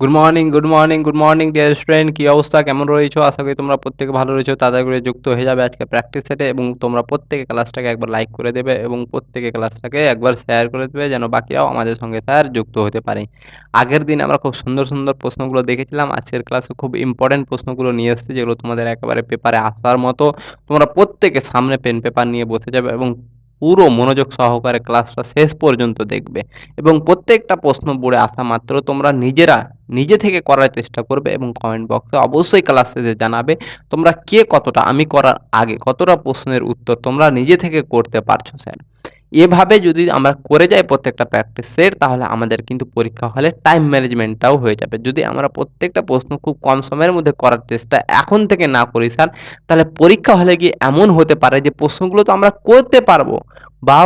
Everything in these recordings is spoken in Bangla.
Good morning good morning good morning dear student কী অবস্থা? কেমন রয়েছো? আশা করি তোমরা প্রত্যেকে ভালো রয়েছো। তাদের করে যুক্ত হয়ে যাবে আজকে প্র্যাকটিস সেটে এবং তোমরা প্রত্যেকে ক্লাসটাকে একবার লাইক করে দেবে এবং প্রত্যেকে ক্লাসটাকে একবার শেয়ার করে দেবে যেন বাকিরাও আমাদের সঙ্গে স্যার যুক্ত হতে পারে। আগের দিন আমরা খুব সুন্দর সুন্দর প্রশ্নগুলো দেখেছিলাম। আজকের ক্লাসে খুব ইম্পর্টেন্ট প্রশ্নগুলো নিয়ে এসেছে যেগুলো তোমাদের একেবারে পেপারে আসার মতো তোমরা প্রত্যেকে সামনে পেন পেপার নিয়ে বসে যাবে এবং পুরো মনোযোগ সহকারে ক্লাসটা শেষ পর্যন্ত দেখবে এবং প্রত্যেকটা প্রশ্ন বোর্ডে আসা মাত্র তোমরা নিজেরা নিজে থেকে করার চেষ্টা করবে এবং কমেন্ট বক্সে অবশ্যই ক্লাস শেষে জানাবে তোমরা কে কতটা, আমি করার আগে কতটা প্রশ্নের উত্তর তোমরা নিজে থেকে করতে পারছ স্যার এভাবে যদি আমরা করে যাই প্রত্যেকটা প্র্যাকটিসের তাহলে আমাদের কিন্তু পরীক্ষা হলে টাইম ম্যানেজমেন্টটাও হয়ে যাবে। যদি আমরা প্রত্যেকটা প্রশ্ন খুব কম সময়ের মধ্যে করার চেষ্টা এখন থেকে না করি স্যার, তাহলে পরীক্ষা হলে গিয়ে এমন হতে পারে যে প্রশ্নগুলো তো আমরা করতে পারব বা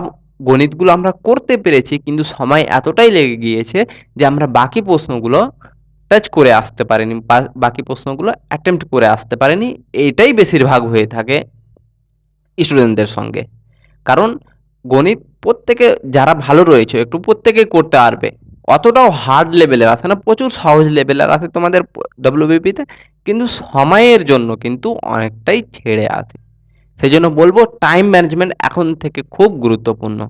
গণিতগুলো আমরা করতে পেরেছি, কিন্তু সময় এতটাই লেগে গিয়েছে যে আমরা বাকি প্রশ্নগুলো টাচ করে আসতে পারিনি বাকি প্রশ্নগুলো অ্যাটেম্প্ট করে আসতে পারিনি। এইটাই বেশিরভাগ হয়ে থাকে স্টুডেন্টদের সঙ্গে। কারণ গণিত প্রত্যেকে যারা ভালো রয়েছে, একটু প্রত্যেকেই করতে পারবে। অতটাও হার্ড লেভেলের আছে না, প্রচুর সহজ লেভেলের আছে তোমাদের ডব্লিউবিপিতে কিন্তু সময়ের জন্য কিন্তু অনেকটাই ছেড়ে আছে। সেই জন্য বলব টাইম ম্যানেজমেন্ট এখন থেকে খুব গুরুত্বপূর্ণ।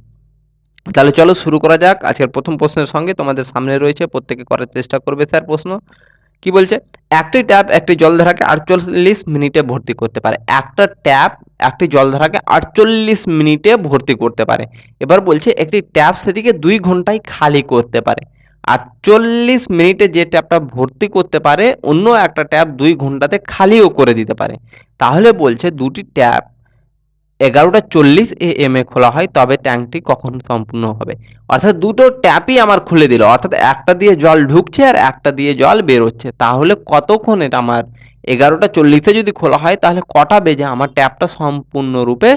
তাহলে চলো শুরু করা যাক। আজকের প্রথম প্রশ্নের সঙ্গে তোমাদের সামনে রয়েছে, প্রত্যেকে করার চেষ্টা করবে স্যার প্রশ্ন। কি বলছে? একটি ট্যাপ একটি জলধারাকে আটচল্লিশ মিনিটে ভর্তি করতে পারে। একটা ট্যাপ একটি জলধারাকে আটচল্লিশ মিনিটে ভর্তি করতে পারে। এবার বলছে একটি ট্যাপ সেদিকে দুই ঘন্টায় খালি করতে পারে। আটচল্লিশ মিনিটে যে ট্যাপটা ভর্তি করতে পারে, অন্য একটা ট্যাপ দুই ঘন্টাতে খালিও করে দিতে পারে। তাহলে বলছে দুটি ট্যাপ এগারোটা চল্লিশ এ এম এ খোলা হয়, তবে ট্যাঙ্কটি কখন সম্পূর্ণ হবে। অর্থাৎ দুটো ট্যাপই আমার খুলে দিল। অর্থাৎ একটা দিয়ে জল ঢুকছে আর একটা দিয়ে জল বেরোচ্ছে। তাহলে কতক্ষণ এটা আমার এগারোটা চল্লিশে যদি খোলা হয়, তাহলে কটা বেজে আমার ট্যাপটা সম্পূর্ণরূপে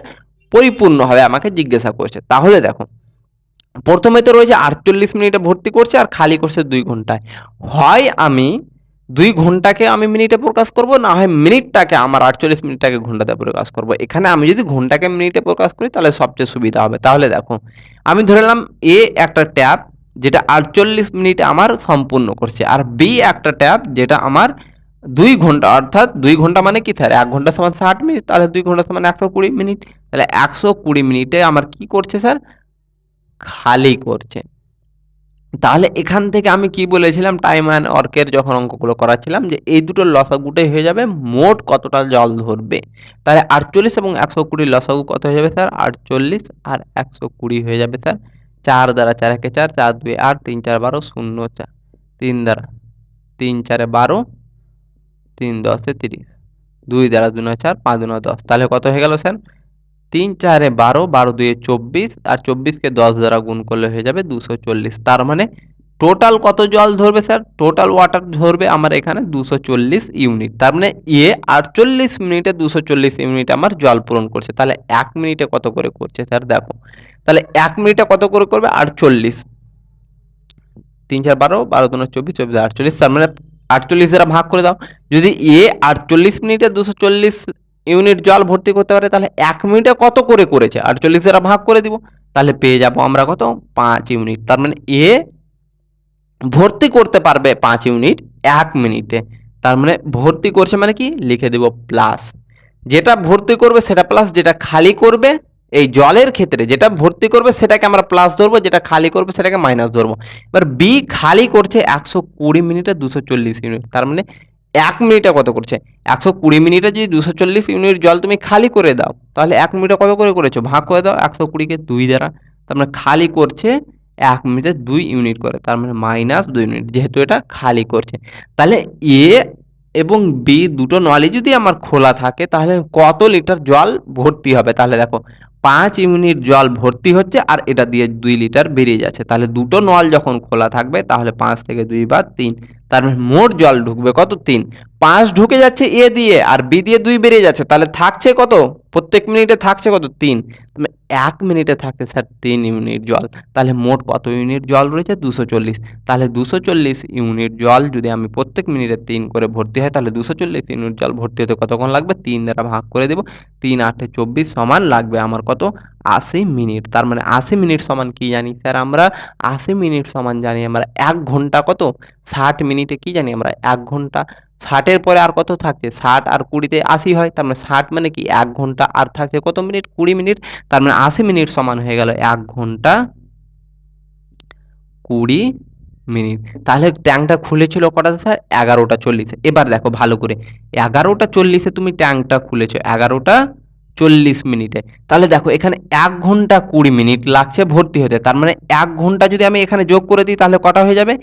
পরিপূর্ণ হবে আমাকে জিজ্ঞাসা করছে। তাহলে দেখো, প্রথমে তো রয়েছে আটচল্লিশ মিনিটে ভর্তি করছে আর খালি করছে দুই ঘন্টায়। হয় আমি দুই ঘন্টাকে আমি মিনিটে প্রকাশ করব, না হয় মিনিটটাকে, আমার আটচল্লিশ মিনিটটাকে ঘন্টাতে প্রকাশ করব। এখানে আমি যদি ঘন্টাকে মিনিটে প্রকাশ করি, তাহলে সবচেয়ে সুবিধা হবে। তাহলে দেখো, আমি ধরে নিলাম এ একটা ট্যাপ যেটা আটচল্লিশ মিনিটে আমার সম্পূর্ণ করছে, আর বি একটা ট্যাপ যেটা আমার দুই ঘণ্টা, অর্থাৎ দুই ঘণ্টা মানে কি স্যার? এক ঘণ্টা সমান ষাট মিনিট, তাহলে দুই ঘণ্টা সমান একশো কুড়ি মিনিট। তাহলে একশো কুড়ি মিনিটে আমার কি করছে স্যার? খালি করছে। তাহলে এখান থেকে আমি কি বলেছিলাম? টাইম অ্যান্ড অর্কের যখন অঙ্কগুলো করাচ্ছিলাম যে এই দুটো লসাগুটাই হয়ে যাবে, মোট কতটা জল ধরবে? তাহলে আটচল্লিশ এবং একশো কুড়ি লসাগু কত হয়ে যাবে স্যার? আটচল্লিশ আর একশো কুড়ি হয়ে যাবে স্যার। চার দ্বারা চার একে চার চার দুই আট, তিন চার বারো, শূন্য চার। তিন দ্বারা তিন চারে বারো, তিন দশে তিরিশ। দুই দ্বারা দুই নয় চার, পাঁচ দুই নয় দশ। তাহলে কত হয়ে গেল স্যার? তিন চারে বারো বারো দুয়ে চব্বিশ, আর চব্বিশকে দশ দ্বারা গুণ করলে হয়ে যাবে দুশো চল্লিশ। তার মানে টোটাল কত জল ধরবে স্যার টোটাল ওয়াটার ধরবে আমার এখানে দুশো ইউনিট তার মানে এ আটচল্লিশ মিনিটে দুশো ইউনিট আমার জল পূরণ করছে। তাহলে এক মিনিটে কত করে করছে স্যার দেখো। তাহলে এক মিনিটে কত করে করবে? আটচল্লিশ। তিন চার বারো বারো দুনো চব্বিশ চব্বিশ আটচল্লিশ। তার মানে আটচল্লিশ দ্বারা ভাগ করে দাও। যদি এ আটচল্লিশ মিনিটে দুশো ইউনিট জল ভর্তি করতে পারে, তাহলে এক মিনিটে কত করে করেছে? আটচল্লিশ দ্বারা ভাগ করে দিব, তাহলে পেয়ে যাব আমরা কত? পাঁচ ইউনিট। তার মানে এ ভর্তি করতে পারবে পাঁচ ইউনিট এক মিনিটে। তার মানে ভর্তি করছে মানে কি? লিখে দেব প্লাস। যেটা ভর্তি করবে সেটা প্লাস, যেটা খালি করবে এই জলের ক্ষেত্রে, যেটা ভর্তি করবে সেটাকে আমরা প্লাস ধরবো, যেটা খালি করবে সেটাকে মাইনাস ধরবো। এবার বি খালি করছে একশো কুড়ি মিনিটে দুশো চল্লিশ ইউনিট। তার মানে এক মিনিটে কত করছে? একশো কুড়ি মিনিটে যদি দুশো চল্লিশ ইউনিট জল তুমি খালি করে দাও, তাহলে এক মিনিটে কত করে করেছ? ভাগ করে দাও, একশো কুড়িকে দুই দ্বারা। তার মানে খালি করছে এক মিনিটে দুই ইউনিট করে, তার মানে মাইনাস দুই ইউনিট, যেহেতু এটা খালি করছে। তাহলে এ এবং বি দুটো নলই যদি আমার খোলা থাকে, তাহলে কত লিটার জল ভর্তি হবে? তাহলে দেখো পাঁচ ইউনিট জল ভর্তি হচ্ছে আর এটা দিয়ে দুই লিটার বেরিয়ে যাচ্ছে। তাহলে দুটো নল যখন খোলা থাকবে, তাহলে পাঁচ থেকে দুই বা তিন। তার মানে মোট জল ঢুকবে কত? তিন। পাঁচ ঢুকে যাচ্ছে এ দিয়ে আর বি দিয়ে দুই বেরিয়ে যাচ্ছে, তাহলে থাকছে কত? প্রত্যেক মিনিটে থাকছে কত? তিন। মানে এক মিনিটে থাকছে স্যার তিন ইউনিট জল। তাহলে মোট কত ইউনিট জল রয়েছে? দুশো চল্লিশ। তাহলে দুশো চল্লিশ ইউনিট জল যদি আমি প্রত্যেক মিনিটে তিন করে ভর্তি হয়, তাহলে দুশো চল্লিশ ইউনিট জল ভর্তি হতে কতক্ষণ লাগবে? তিন দ্বারা ভাগ করে দেবো। তিন আটে চব্বিশ সমান লাগবে আমার কত? আশি মিনিট। তার মানে আশি মিনিট সমান কি জানি? স্যার, আমরা আশি মিনিট সমান জানি। আমরা এক ঘণ্টা কত? ষাট মিনিটে কি জানি? আমরা এক ঘণ্টা। ষাটের পরে আর কত থাকছে? ষাট আর কুড়িতে আশি হয়। তার মানে ষাট মানে কি? এক ঘণ্টা। আর থাকছে কত মিনিট? কুড়ি মিনিট। তার মানে আশি মিনিট সমান হয়ে গেল এক ঘণ্টা। কুড়ি মিনিট। তাহলে ট্যাঙ্কটা খুলেছিল কটাতে স্যার এগারোটা চল্লিশে। এবার দেখো ভালো করে। এগারোটা চল্লিশে তুমি ট্যাঙ্কটা খুলেছো। এগারোটা চল্লিশ মিনিটে। তাহলে দেখো এখানে এক ঘণ্টা কুড়ি মিনিট লাগছে ভর্তি হতে। তার মানে এক ঘণ্টা যদি আমি এখানে যোগ করে দিই তাহলে কটা হয়ে যাবে?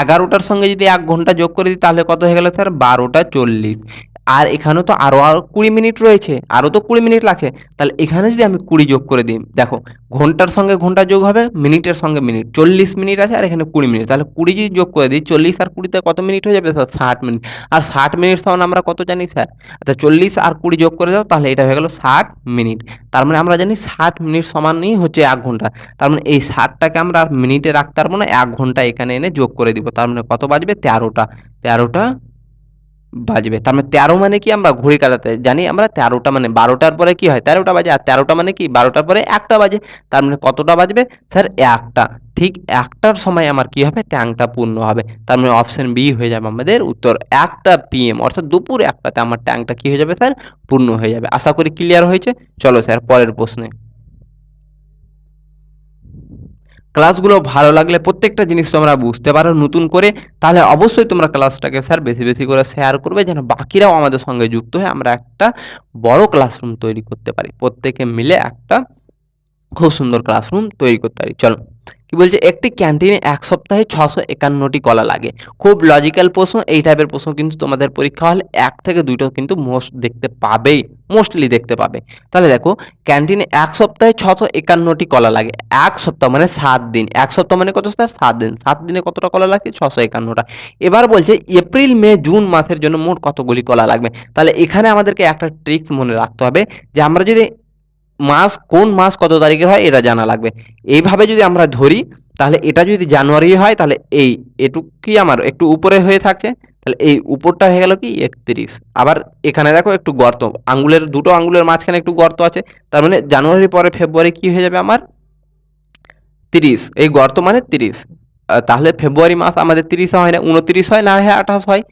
এগারোটার সঙ্গে যদি এক ঘণ্টা যোগ করে দিই তাহলে কত হয়ে গেল স্যার? বারোটা চল্লিশ। আর এখানেও তো আরও আরও কুড়ি মিনিট রয়েছে আরও তো কুড়ি মিনিট লাগছে, তাহলে এখানে যদি আমি কুড়ি যোগ করে দিই, দেখো, ঘণ্টার সঙ্গে ঘণ্টা যোগ হবে, মিনিটের সঙ্গে মিনিট, চল্লিশ মিনিট আছে আর এখানে কুড়ি মিনিট, তাহলে কুড়ি যদি যোগ করে দিই, চল্লিশ আর কুড়িতে কত মিনিট হয়ে যাবে? স্যার, ষাট মিনিট, আর ষাট মিনিট সমান আমরা কত জানি, স্যার? আচ্ছা চল্লিশ আর কুড়ি যোগ করে দাও, তাহলে এটা হয়ে গেল ষাট মিনিট, তার মানে আমরা জানি ষাট মিনিট সমানই হচ্ছে এক ঘণ্টা, তার মানে এই ষাটটাকে আমরা আর মিনিটে রাখতে পারব না, এক ঘণ্টা এখানে এনে যোগ করে দিব, তার মানে কত বাজবে? তেরোটা তেরোটা বাজবে। তার মানে তেরো মানে কি আমরা ঘড়ি কাটাতে জানি? আমরা তেরোটা মানে বারোটার পরে কি হয়? তেরোটা বাজে। আর তেরোটা মানে কি? বারোটার পরে একটা বাজে। তার মানে কতটা বাজবে? স্যার, একটা। ঠিক একটার সময় আমার কি হবে? ট্যাঙ্কটা পূর্ণ হবে। তার মানে অপশান বি হয়ে যাবে আমাদের উত্তর একটা পিএম অর্থাৎ দুপুর একটাতে আমার ট্যাঙ্কটা কি হয়ে যাবে, স্যার? পূর্ণ হয়ে যাবে। আশা করি ক্লিয়ার হয়েছে। চলো, স্যার, পরের প্রশ্নে। ক্লাসগুলো ভালো লাগলে প্রত্যেকটা জিনিস তোমরা বুঝতে পারো নতুন করে। তাহলে অবশ্যই তোমরা ক্লাসটাকে স্যার বেশি বেশি করে শেয়ার করবে যেন বাকিরাও আমাদের সঙ্গে যুক্ত হয়ে আমরা একটা বড় ক্লাসরুম তৈরি করতে পারি। প্রত্যেকে মিলে একটা খুব সুন্দর ক্লাসরুম তৈরি করতে পারি। চলো, কি বলছে? একটি ক্যান্টিনে এক সপ্তাহে ছশো একান্নটি কলা লাগে। খুব লজিক্যাল প্রশ্ন, এই টাইপের প্রশ্ন কিন্তু তোমাদের পরীক্ষা হলে এক থেকে দুটো কিন্তু মোস্ট দেখতে পাবেই মোস্টলি দেখতে পাবে। তাহলে দেখো ক্যান্টিনে এক সপ্তাহে ছশো একান্নটি কলা লাগে। এক সপ্তাহ মানে সাত দিন। এক সপ্তাহ মানে কত স্যার সাত দিন। সাত দিনে কতটা কলা লাগছে ছশো একান্নটা। এবার বলছে, এপ্রিল, মে, জুন মাসের জন্য মোট কতগুলি কলা লাগবে? তাহলে এখানে আমাদেরকে একটা ট্রিক্স মনে রাখতে হবে যে আমরা যদি মাস, কোন মাস, কত তারিখের হয়, এটা জানা লাগবে। এইভাবে যদি আমরা ধরি, তাহলে এটা যদি জানুয়ারি হয়, তাহলে এই এটুকুই আমার একটু উপরে হয়ে থাকছে। তাহলে এই উপরটা হয়ে গেল কি? একত্রিশ। আবার এখানে দেখো একটু গর্ত, আঙ্গুলের দুটো আঙ্গুলের মাঝখানে একটু গর্ত আছে। তার মানে জানুয়ারির পরে ফেব্রুয়ারি কি হয়ে যাবে আমার? তিরিশ। এই গর্ত মানে তিরিশ। তাহলে ফেব্রুয়ারি মাস আমাদের তিরিশে হয় না, উনত্রিশ হয়, না হয় আঠাশ হয়।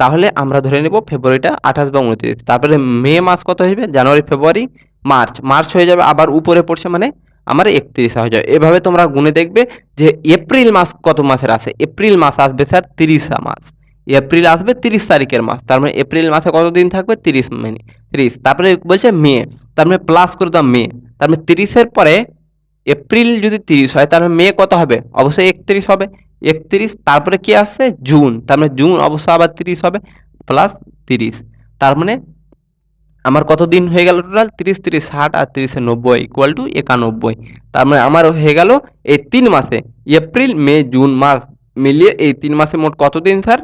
তাহলে আমরা ধরে নেব ফেব্রুয়ারিটা আঠাশ বা উনত্রিশ। তারপরে মে মাস কত হইবে? জানুয়ারি, ফেব্রুয়ারি। মার্চ মার্চ হয়ে যাবে, আবার উপরে পড়ছে মানে আমার একত্রিশে হয়ে যাবে। এভাবে তোমরা গুনে দেখবে যে এপ্রিল মাস কত মাসের আসে এপ্রিল মাস আসবে স্যার তিরিশা মাস এপ্রিল আসবে তিরিশ তারিখের মাস। তার মানে এপ্রিল মাসে কত দিন থাকবে? তিরিশ মিনিট তিরিশ। তারপরে বলছে মে। তার মানে প্লাস করে দাও মে। তার মানে তিরিশের পরে এপ্রিল যদি তিরিশ হয়, তার মানে মে কত হবে? অবশ্যই একত্রিশ হবে। একত্রিশ, তারপরে কি আসছে? জুন। তার মানে জুন অবশ্যই আবার তিরিশ হবে প্লাস তিরিশ। তার মানে আমার কত দিন হয়ে গেল টোটাল তিরিশ তিরিশ, ষাট আর তিরিশে নব্বই ইকুয়াল টু একানব্বই। তার মানে আমার হয়ে গেল এই তিন মাসে। এপ্রিল, মে, জুন মাস মিলিয়ে এই তিন মাসে মোট কত দিন স্যার?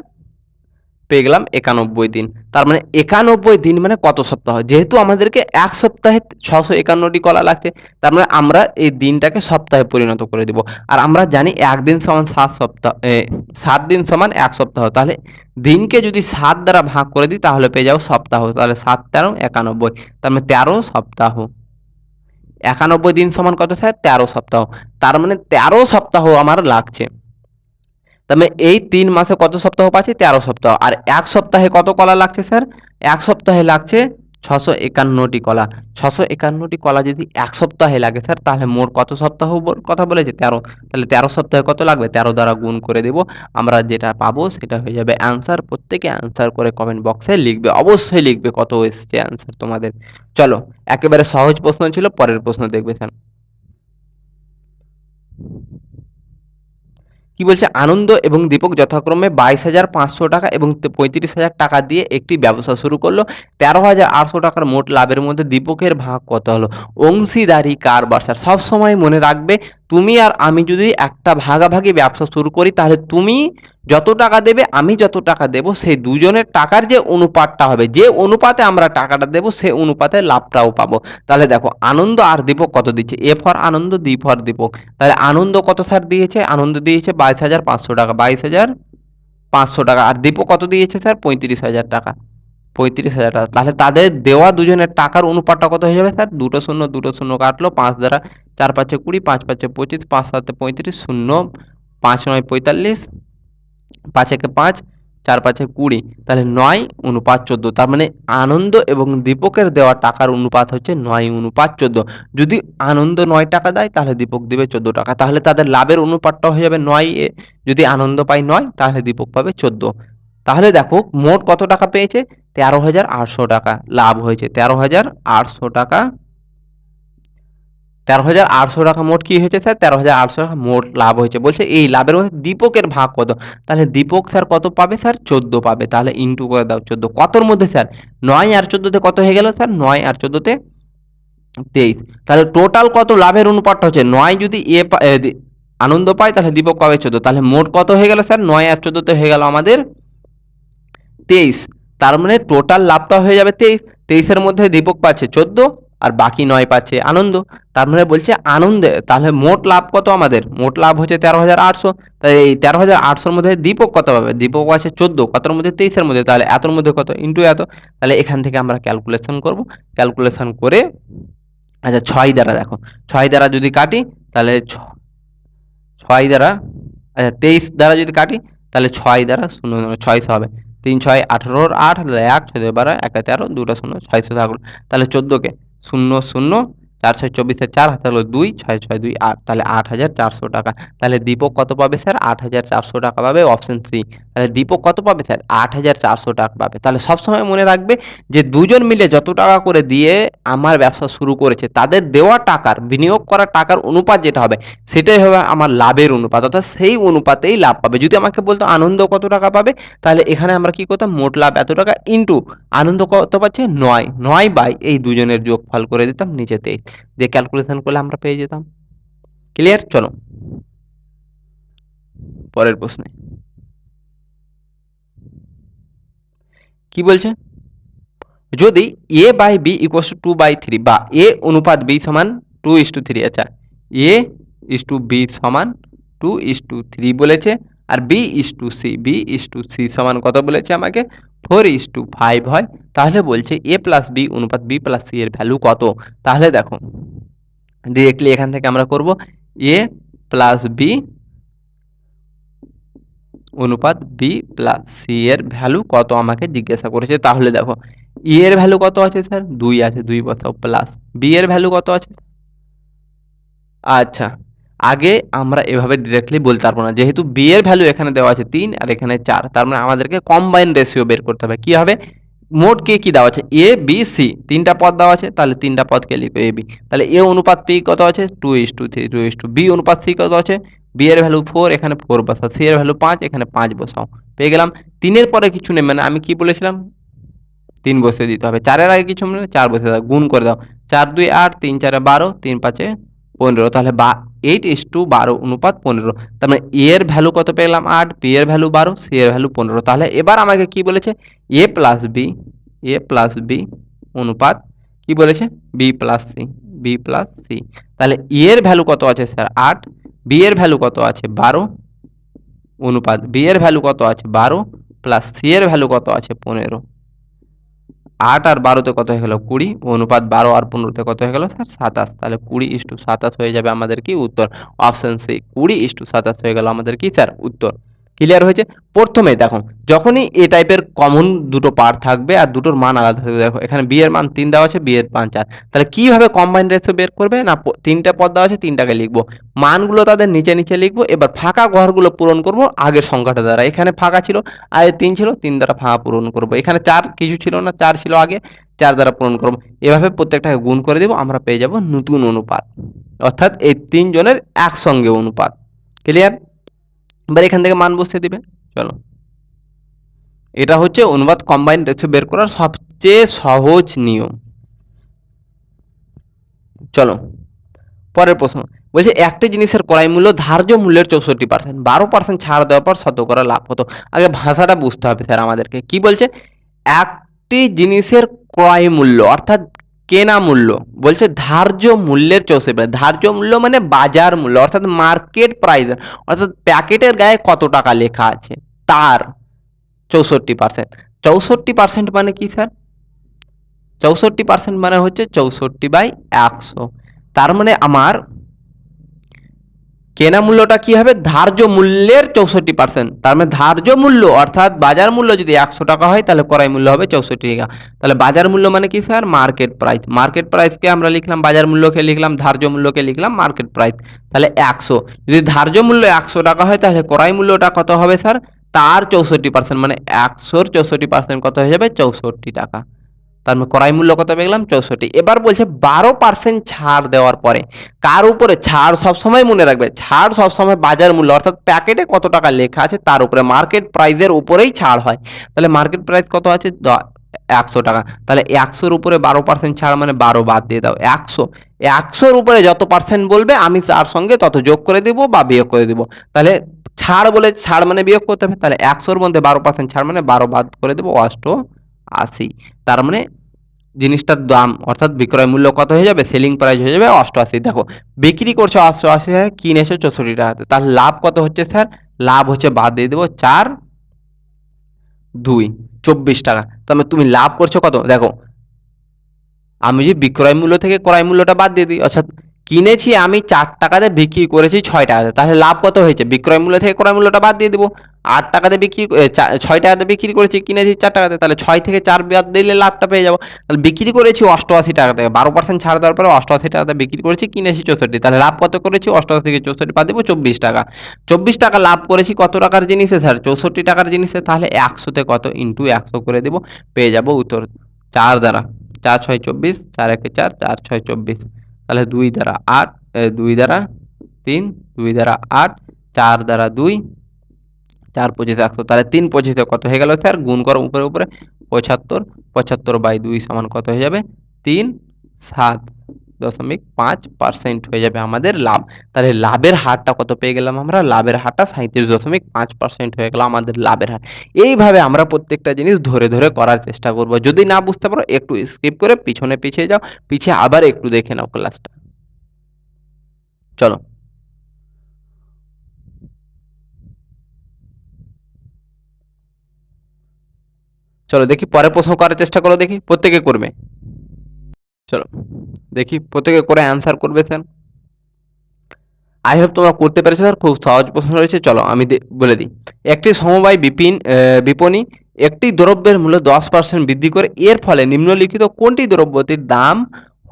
পেয়ে গেলাম একানব্বই দিন। তার মানে একানব্বই দিন মানে কত সপ্তাহ? যেহেতু আমাদেরকে এক সপ্তাহে ছশো একান্নটি কলা লাগছে, তার মানে আমরা এই দিনটাকে সপ্তাহে পরিণত করে দেব। আর আমরা জানি একদিন সমান সাত সপ্তাহ সাত দিন সমান এক সপ্তাহ। তাহলে দিনকে যদি সাত দ্বারা ভাগ করে দিই, তাহলে পেয়ে যাব সপ্তাহ। তাহলে সাত তেরো, একানব্বই। তার মানে তেরো সপ্তাহ। একানব্বই দিন সমান কত স্যার তেরো সপ্তাহ। তার মানে তেরো সপ্তাহ আমার লাগছে। মানে এই তিন মাসে কত সপ্তাহ পাচ্ছি? তেরো সপ্তাহ। আর এক সপ্তাহে কত কলা লাগছে, স্যার? এক সপ্তাহে লাগছে ছশো একান্নটি কলা। ছশো একান্নটি কলা যদি এক সপ্তাহে লাগে, স্যার, তাহলে মোট কত সপ্তাহ কথা বলেছে? তেরো। তাহলে তেরো সপ্তাহে কত লাগবে? তেরো দ্বারা গুণ করে দেব। আমরা যেটা পাবো সেটা হয়ে যাবে অ্যান্সার প্রত্যেকে অ্যান্সার করে কমেন্ট বক্সে লিখবে। অবশ্যই লিখবে কত এসছে অ্যান্সার তোমাদের। চলো, একেবারে সহজ প্রশ্ন ছিল, পরের প্রশ্ন দেখবে, স্যার। কি বলছে? আনন্দ এবং দীপক যথাক্রমে বাইশ হাজার পাঁচশো টাকা এবং পঁয়ত্রিশ হাজার টাকা দিয়ে একটি ব্যবসা শুরু করল। তেরো হাজার আটশো টাকার মোট লাভের মধ্যে দীপকের ভাগ কত হলো? অংশীদারি কারবার স্যার সবসময় মনে রাখবে তুমি আর আমি যদি একটা ভাগাভাগি ব্যবসা শুরু করি, তাহলে তুমি যত টাকা দেবে, আমি যত টাকা দেব, সেই দুজনের টাকার যে অনুপাতটা হবে, যে অনুপাতে আমরা টাকাটা দেবো সেই অনুপাতে লাভটাও পাবো। তাহলে দেখো, আনন্দ আর দীপক কত দিচ্ছে? A for Anand, D for Deepak. তাহলে আনন্দ কত স্যার দিয়েছে? আনন্দ দিয়েছে বাইশ হাজার পাঁচশো টাকা, বাইশ হাজার পাঁচশো টাকা। আর দীপক কত দিয়েছে স্যার? পঁয়ত্রিশ হাজার টাকা। পঁয়ত্রিশ হাজার টাকা। তাহলে তাদের দেওয়া দুজনের টাকার অনুপাতটা কত হয়ে যাবে স্যার? দুটো শূন্য দুটো শূন্য কাটলো, পাঁচ দ্বারা চার পাঁচে কুড়ি, পাঁচ পাঁচে পঁচিশ, পাঁচ সাতে পঁয়ত্রিশ, শূন্য, পাঁচ নয় পঁয়তাল্লিশ, পাঁচ একে পাঁচ, চার পাঁচে কুড়ি। তাহলে নয় অনুপাত চোদ্দ। তার মানে আনন্দ এবং দীপকের দেওয়া টাকার অনুপাত হচ্ছে নয় অনুপাত চোদ্দ। যদি আনন্দ নয় টাকা দেয়, তাহলে দীপক দেবে চোদ্দ টাকা। তাহলে তাদের লাভের অনুপাতটা হয়ে যাবে নয় যদি আনন্দ পায় নয়, তাহলে দীপক পাবে চোদ্দ। তাহলে দেখো মোট কত টাকা পেয়েছে? তেরো হাজার আটশো টাকা। লাভ হয়েছে তেরো হাজার আটশো টাকা। তেরো হাজার আটশো টাকা মোট কি হয়েছে স্যার? তেরো হাজার আটশো টাকা মোট লাভ হয়েছে। বলছে এই লাভের মধ্যে দীপকের ভাগ কত? তাহলে দীপক স্যার কত পাবে স্যার? চোদ্দ পাবে। তাহলে ইন্টু করে দাও চোদ্দ। কতর মধ্যে স্যার? নয় আর চোদ্দোতে কত হয়ে গেল স্যার? নয় আর চোদ্দোতে তেইশ। তাহলে টোটাল কত লাভের অনুপাতটা হচ্ছে? নয় যদি এ আনন্দ পায়, তাহলে দীপক পাবে চোদ্দ। তাহলে মোট কত হয়ে গেল স্যার? নয় আর চোদ্দোতে হয়ে গেল আমাদের তেইশ। তার মানে টোটাল লাভটা হয়ে যাবে তেইশ। তেইশের মধ্যে দীপক পাচ্ছে চোদ্দ আর বাকি নয় পাচ্ছে আনন্দ। তার মানে বলছে আনন্দে, তাহলে মোট লাভ কত আমাদের? মোট লাভ হচ্ছে তেরো হাজার আটশো। তাই এই তেরো হাজার আটশোর মধ্যে দীপক কত পাবে? দীপক আছে চোদ্দ। কতর মধ্যে? তেইশের মধ্যে। তাহলে এতর মধ্যে কত? ইন্টু এত। তাহলে এখান থেকে আমরা ক্যালকুলেশন করব। ক্যালকুলেশন করে আচ্ছা ছয় দ্বারা দেখো। ছয় দ্বারা যদি কাটি, তাহলে ছয় দ্বারা আচ্ছা তেইশ দ্বারা যদি কাটি, তাহলে ছয় দ্বারা শূন্য ছয়শো হবে। তিন ছয় আঠেরোর আট এক ছয় বারো একটা তেরো দুটো শূন্য ছয়শো থাকল। তাহলে চোদ্দোকে, শূন্য শূন্য চার ছয় চব্বিশের চার হাতে দুই, ছয় ছয় দুই আট, তাহলে আট হাজার চারশো টাকা। তাহলে দীপক কত পাবে স্যার আট হাজার চারশো টাকা পাবে অপশন সি তাহলে দীপক কত পাবে স্যার আট হাজার চারশো টাকা পাবে। তাহলে সবসময় মনে রাখবে যে দুজন মিলে যত টাকা করে দিয়ে আমার ব্যবসা শুরু করেছে, তাদের দেওয়া টাকার, বিনিয়োগ করা টাকার অনুপাত যেটা হবে, সেটাই হবে আমার লাভের অনুপাত। অর্থাৎ সেই অনুপাতেই লাভ পাবে। যদি আমাকে বলতো আনন্দ কত টাকা পাবে? তাহলে এখানে আমরা কি করতাম? মোট লাভ এত টাকা ইন্টু আনন্দ কত পাচ্ছে? নয়। নয় বাই এই দুজনের যোগফল করে দিতাম নিচে তেইশ দিয়ে ক্যালকুলেশন করলে আমরা পেয়ে যেতাম। ক্লিয়ার চলো। পরের প্রশ্নে। কি বলছে? যদি A by B equals two by three বা এ অনুপাত বি সমান টু ইস টু থ্রি আচ্ছা এ ইস টু বি সমান টু ইস টু থ্রি বলেছে, আর B is to C B is to C সমান কত বলেছে আমাকে? ফোর ইস টু ফাইভ হয়, তাহলে বলছে এ প্লাস বি অনুপাত বি প্লাস সি এর ভ্যালু কত? তাহলে দেখো ডিরেক্টলি এখান থেকে আমরা করব এ প্লাস বি অনুপাত বি প্লাস সি এর ভ্যালু কত আমাকে জিজ্ঞাসা করেছে। তাহলে দেখো ই এর ভ্যালু কত আছে স্যার? দুই আছে, দুই বসাও, প্লাস বি এর ভ্যালু কত আছে আচ্ছা আগে আমরা এভাবে ডিরেক্টলি বলতে পারব না। যেহেতু বি এর ভ্যালু এখানে দেওয়া আছে তিন আর এখানে চার, তার মানে আমাদেরকে কম্বাইন রেশিও বের করতে হবে। কী হবে? মোট কে কী দেওয়া আছে? এ বি সি তিনটা পদ দেওয়া আছে, তাহলে তিনটা পদকে লিখো এ বি তাহলে এ অনুপাত পি কত আছে? Two is to three two is to B অনুপাত সি কত আছে? বি এর ভ্যালু ফোর এখানে ফোর বসাও। সি এর ভ্যালু পাঁচ, এখানে পাঁচ বসাও। পেয়ে গেলাম। তিনের পরে কিছু নেই মানে আমি কি বলেছিলাম? তিন বসে দিতে হবে। চারের আগে কিছু মানে চার বসে দাও। গুণ করে দাও। চার, দুই, আট, তিন, চারে বারো, তিন, পাঁচে পনেরো, তাহলে বা এইট ইস টু বারো, অনুপাত পনেরো। তার মানে এ এর ভ্যালু কত পেলাম? আট। বি এর ভ্যালু বারো সি এর ভ্যালু পনেরো। তাহলে এবার আমাকে কি বলেছে? A plus B A plus B অনুপাত কি বলেছে? B plus C B plus C তাহলে এর ভ্যালু কত আছে স্যার আট। বি এর ভ্যালু কত আছে? বারো। অনুপাত বি এর ভ্যালু কত আছে? বারো। প্লাস সি এর ভ্যালু কত আছে? পনেরো। আট আর বারোতে কত হয়ে গেল কুড়ি? অনুপাত বারো আর পনেরোতে কত হয়ে গেল স্যার? সাতাশ। তাহলে কুড়ি ইস্টু সাতাশ হয়ে যাবে আমাদের কি উত্তর? অপশান সি, কুড়ি ইস্টু সাতাশ হয়ে গেল আমাদের কি স্যার? উত্তর। ক্লিয়ার হয়েছে। প্রথমে দেখো, যখনই এ টাইপের কমন দুটো পার্ট থাকবে আর দুটোর মান আলাদা থাকবে, দেখো, এখানে বি এর মান তিন দেওয়া আছে বি এর মান চার। তাহলে কীভাবে কম্বাইন রেশিও বের করবে? না তিনটা পদ দেওয়া আছে, তিনটাকে লিখব। মানগুলো তাদের নিচে নিচে লিখব, এবার ফাঁকা ঘরগুলো পূরণ করব, আগের সংখ্যাটা দ্বারা। এখানে ফাঁকা ছিল আগে তিন ছিল, তিন দ্বারা ফাঁকা পূরণ করব। এখানে চার কিছু ছিল না, চার ছিল আগে, চার দ্বারা পূরণ করব। এভাবে প্রত্যেকটাকে গুণ করে দেবো, আমরা পেয়ে যাব নতুন অনুপাত। অর্থাৎ এই তিনজনের একসঙ্গে অনুপাত। ক্লিয়ার এবার এখান থেকে মান বসিয়ে দিবে, চলো। এটা হচ্ছে অনুবাদ কম্বাইন রেশিও বের করার সবচেয়ে সহজ নিয়ম। চলো, পরের প্রশ্ন। বলছে, একটি জিনিসের ক্রয় মূল্য ধার্য মূল্যের চৌষট্টি পার্সেন্ট বারো পার্সেন্ট ছাড় দেওয়ার পর শতকরা লাভ হতো। আগে ভাষাটা বুঝতে হবে স্যার আমাদেরকে। কি বলছে? একটি জিনিসের ক্রয় মূল্য, অর্থাৎ কেনা মূল্য? বলছে ধার্য মূল্যের চৌষে চৌষট্টি ধার্য মূল্য মানে বাজার মূল্য, অর্থাৎ মার্কেট প্রাইস অর্থাৎ প্যাকেটের গায়ে কত টাকা লেখা আছে? তার চৌষট্টি পার্সেন্ট চৌষট্টি পার্সেন্ট মানে কি স্যার? চৌষট্টি পার্সেন্ট মানে হচ্ছে চৌষট্টি বাই একশো। তার মানে আমার কেনা মূল্যটা কি হবে? ধার্য মূল্যের চৌষট্টি পার্সেন্ট তার মানে ধার্য মূল্য, অর্থাৎ বাজার মূল্য যদি একশো টাকা হয়, তাহলে ক্রয় মূল্য হবে চৌষট্টি টাকা। তাহলে বাজার মূল্য মানে কি স্যার মার্কেট প্রাইস মার্কেট প্রাইসকে আমরা লিখলাম, বাজার মূল্যকে লিখলাম, ধার্য মূল্যকে লিখলাম মার্কেট প্রাইস তাহলে একশো। যদি ধার্য মূল্য একশো টাকা হয়, তাহলে ক্রয় মূল্যটা কত হবে স্যার তার চৌষট্টি পার্সেন্ট মানে একশোর চৌষট্টি পার্সেন্ট কত হয়ে যাবে? চৌষট্টি টাকা। তার মানে ক্রয় মূল্য কত পেলাম চৌষট্টি। এবার বলছে বারো পার্সেন্ট ছাড় দেওয়ার পরে কার উপরে? ছাড় সবসময় মনে রাখবে। ছাড় সবসময় বাজার মূল্য, অর্থাৎ প্যাকেটে কত টাকা লেখা আছে তার উপরে মার্কেট প্রাইসের উপরেই ছাড় হয়। তাহলে মার্কেট প্রাইস কত আছে? একশো টাকা। তাহলে একশোর উপরে বারো পার্সেন্ট ছাড় মানে বারো বাদ দিয়ে দাও, একশো। একশোর উপরে যত পার্সেন্ট বলবে, আমি তার সঙ্গে তত যোগ করে দেবো বা বিয়োগ করে দেবো। তাহলে ছাড় বলে, ছাড় মানে বিয়োগ করতে হবে। তাহলে একশোর মধ্যে বারো পার্সেন্ট ছাড় মানে বারো বাদ করে দেবো অষ্ট আশি। তার মানে জিনিসটার দাম অর্থাৎ বিক্রয় মূল্য কত হয়ে যাবে? সেলিং প্রাইস হয়ে যাবে অষ্টআশি। দেখো, বিক্রি করছ অষ্টআশি টাকা কিনেছো চৌষট্টি টাকাতে তার লাভ কত হচ্ছে স্যার? লাভ হচ্ছে, বাদ দিয়ে দেবো, চার, দুই, চব্বিশ টাকা। তাহলে তুমি লাভ করছ কত? দেখো, আমি যদি বিক্রয় মূল্য থেকে ক্রয় মূল্যটা বাদ দিয়ে দিই, অর্থাৎ কিনেছি, আমি চার টাকাতে বিক্রি করেছি ছয় টাকাতে। তাহলে লাভ কত হয়েছে? বিক্রয় মূল্য থেকে ক্রয় মূল্যটা বাদ দিয়ে দেবো। আট টাকাতে বিক্রি ছয় টাকাতে বিক্রি করেছি, কিনেছি চার টাকাতে। তাহলে ছয় থেকে চার বাদ দিলে লাভটা পেয়ে যাব। তাহলে বিক্রি করেছি অষ্টআশি টাকা থেকে। বারো পার্সেন্ট ছাড় দেওয়ার পরে অষ্টআশি টাকাতে বিক্রি করেছি, কিনেছি চৌষট্টি। তাহলে লাভ কত করেছি? অষ্টআশি থেকে চৌষট্টি বাদ দেবো চব্বিশ টাকা। চব্বিশ টাকা লাভ করেছি কত টাকার জিনিসে স্যার? চৌষট্টি টাকার জিনিসে তাহলে একশোতে কত ইন্টু একশো করে দেবো। পেয়ে যাব উত্তর চার দ্বারা। চার ছয় চব্বিশ, চার একে চার চার ছয় চব্বিশ। তাহলে দুই দ্বারা আট দুই দ্বারা তিন, দুই দ্বারা আট, চার দ্বারা দুই, চার পঁচিশে একশো। তাহলে তিন পঁচিশে কত হয়ে গেল স্যার? গুণ করো উপরে উপরে, পঁচাত্তর পঁচাত্তর বাই দুই সমান কত হয়ে যাবে? তিন, সাত। দশমিক পাঁচ পার্সেন্ট হয়ে যাবে আমাদের লাভ। তাহলে লাভের হারটা কত পেয়ে গেলাম আমরা? লাভের হারটা সাঁত্রিশ দশমিক পাঁচ পার্সেন্ট হয়ে গেল আমাদের লাভের হার। এইভাবে আমরা প্রত্যেকটা জিনিস ধরে ধরে করার চেষ্টা করব। যদি না বুঝতে পারো, একটু স্কিপ করে পিছনে পিছিয়ে যাও, পিছিয়ে আবার একটু দেখে নাও ক্লাসটা চলো। চলো দেখি, পরের প্রশ্ন করার চেষ্টা করো দেখি, প্রত্যেকে করবে। চলো, দেখি প্রত্যেকে করে অ্যান্সার করবে স্যার আই হোপ তোমরা করতে পেরেছ স্যার খুব সহজ প্রশ্ন রয়েছে, চলো আমি বলে দিই। একটি সমবায় বিপিন বিপণী একটি দ্রব্যের মূল্য দশ পার্সেন্ট বৃদ্ধি করে, এর ফলে নিম্নলিখিত কোনটি দ্রব্যটির দাম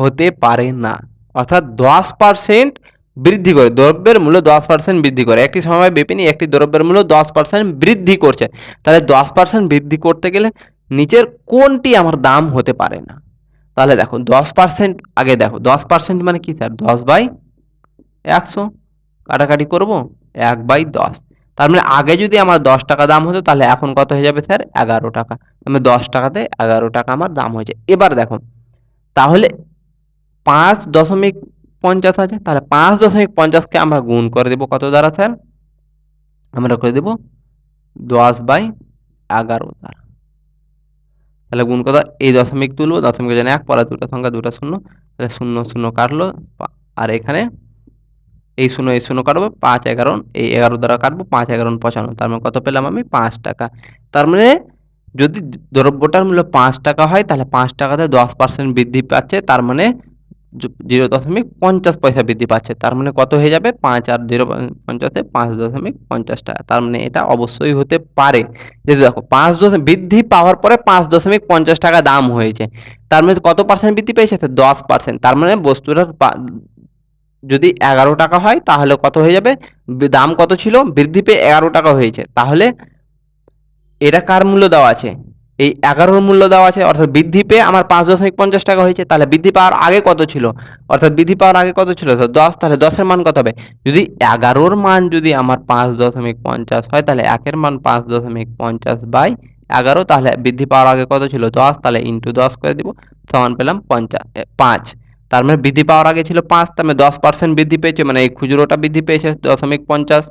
হতে পারে না? অর্থাৎ দশ পার্সেন্ট বৃদ্ধি করে, দ্রব্যের মূল্য দশ পার্সেন্ট বৃদ্ধি করে। একটি সময় বিপিনী একটি দ্রব্যের মূল্য দশ পার্সেন্ট বৃদ্ধি করছে। তাহলে দশ পার্সেন্ট বৃদ্ধি করতে গেলে নিচের কোনটি আমার দাম হতে পারে না? তাহলে দেখো দশ পার্সেন্ট আগে দেখো দশ পার্সেন্ট মানে কি স্যার? দশ বাই একশো। কাটাকাটি করব, এক বাই দশ। তার মানে আগে যদি আমার দশ টাকা দাম হতো, তাহলে এখন কত হয়ে যাবে স্যার? এগারো টাকা। মানে দশ টাকাতে এগারো টাকা আমার দাম হয়েছে। এবার দেখো, তাহলে পাঁচ দশমিক পঞ্চাশ আছে। তাহলে পাঁচ দশমিক পঞ্চাশকে আমরা গুণ করে দেবো কত দ্বারা স্যার? আমরা করে দেবো দশ বাই এগারো দ্বারা। তাহলে গুণ কথা এই দশমিক তুলব দশমিক জানে এক পরে দুটো সংখ্যা দুটো শূন্য, তাহলে শূন্য শূন্য কাটলো আর এখানে এই শূন্য এই শূন্য কাটবো, পাঁচ এগারো, এই এগারো দ্বারা কাটবো, পাঁচ এগারো পঁচানো তার মানে কত পেলাম আমি? পাঁচ টাকা। তার মানে যদি দ্রব্যটার মূল্য পাঁচ টাকা হয়, তাহলে পাঁচ টাকাতে দশ পার্সেন্ট বৃদ্ধি পাচ্ছে, তার মানে জিরো দশমিক পঞ্চাশ পয়সা বৃদ্ধি পাচ্ছে। তার মানে কত হয়ে যাবে? পাঁচ আর জিরো পঞ্চাশে পাঁচ দশমিক পঞ্চাশ টাকা। তার মানে এটা অবশ্যই হতে পারে। যে দেখো, পাঁচ দশমিক বৃদ্ধি পাওয়ার পরে পাঁচ দশমিক পঞ্চাশ টাকা দাম হয়েছে। তার মানে কত পার্সেন্ট বৃদ্ধি পেয়েছে? দশ পার্সেন্ট তার মানে বস্তুটার যদি এগারো টাকা হয়, তাহলে কত হয়ে যাবে? দাম কত ছিল? বৃদ্ধি পেয়ে এগারো টাকা হয়েছে। তাহলে এটা কার মূল্য দেওয়া আছে? এই এগারোর মূল্য দেওয়া আছে, অর্থাৎ বৃদ্ধি পেয়ে আমার পাঁচ দশমিক পঞ্চাশ টাকা হয়েছে, তাহলে বৃদ্ধি পাওয়ার আগে কত ছিল? অর্থাৎ বৃদ্ধি পাওয়ার আগে কত ছিল? দশ, তাহলে দশের মান কত হবে? যদি এগারোর মান যদি আমার পাঁচ দশমিক পঞ্চাশ হয়, তাহলে একের মান পাঁচ দশমিক পঞ্চাশ বাই এগারো, তাহলে বৃদ্ধি পাওয়ার আগে কত ছিল? দশ, তাহলে ইন্টু দশ করে দিব, সমান পেলাম পঞ্চাশ পাঁচ। তার মানে বৃদ্ধি পাওয়ার আগে ছিল পাঁচ, তার মানে দশ পার্সেন্ট বৃদ্ধি পেয়েছে মানে এই খুচরোটা বৃদ্ধি পেয়েছে দশমিক পঞ্চাশ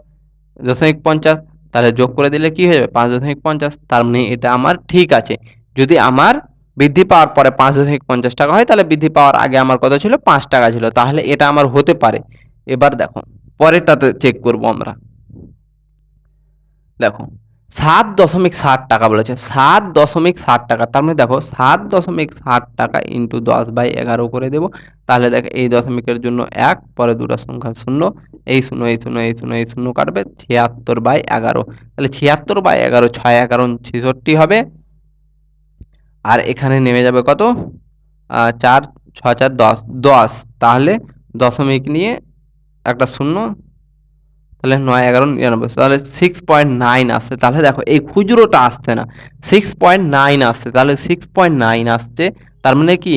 দশমিক পঞ্চাশ তাহলে যোগ করে দিলে কি হয়ে যাবে? পাঁচ দশমিক পঞ্চাশ। তার মানে এটা আমার ঠিক আছে। যদি আমার বৃদ্ধি পাওয়ার পরে পাঁচ দশমিক পঞ্চাশ টাকা হয়, তাহলে বৃদ্ধি পাওয়ার আগে আমার কত ছিল? পাঁচ টাকা ছিল। তাহলে এটা আমার হতে পারে। এবার দেখো, পরেরটাতে চেক করব আমরা। দেখো সাত দশমিক ষাট টাকা বলেছে। সাত দশমিক ষাট টাকা। তার মানে দেখো, সাত দশমিক ষাট টাকা ইন্টু দশ বাই এগারো করে দেবো। তাহলে দেখো, এই দশমিকের জন্য এক, পরে দুটো সংখ্যা শূন্য। এই শূন্য এই শূন্য এই শূন্য এই শূন্য কাটবে, ছিয়াত্তর বাই এগারো। তাহলে ছিয়াত্তর বাই এগারো, ছয় এগারো, ছেষট্টি হবে। আর এখানে নেমে যাবে কত? চার ছ চার, দশ দশ। তাহলে দশমিক নিয়ে একটা শূন্য তাহলে নয় এগারো নিরানব্বই। তাহলে সিক্স পয়েন্ট নাইন আসছে। তাহলে দেখো, এই খুচরোটা আসছে না। সিক্স পয়েন্ট নাইন আসছে। তাহলে সিক্স পয়েন্ট নাইন আসছে। তার মানে কি?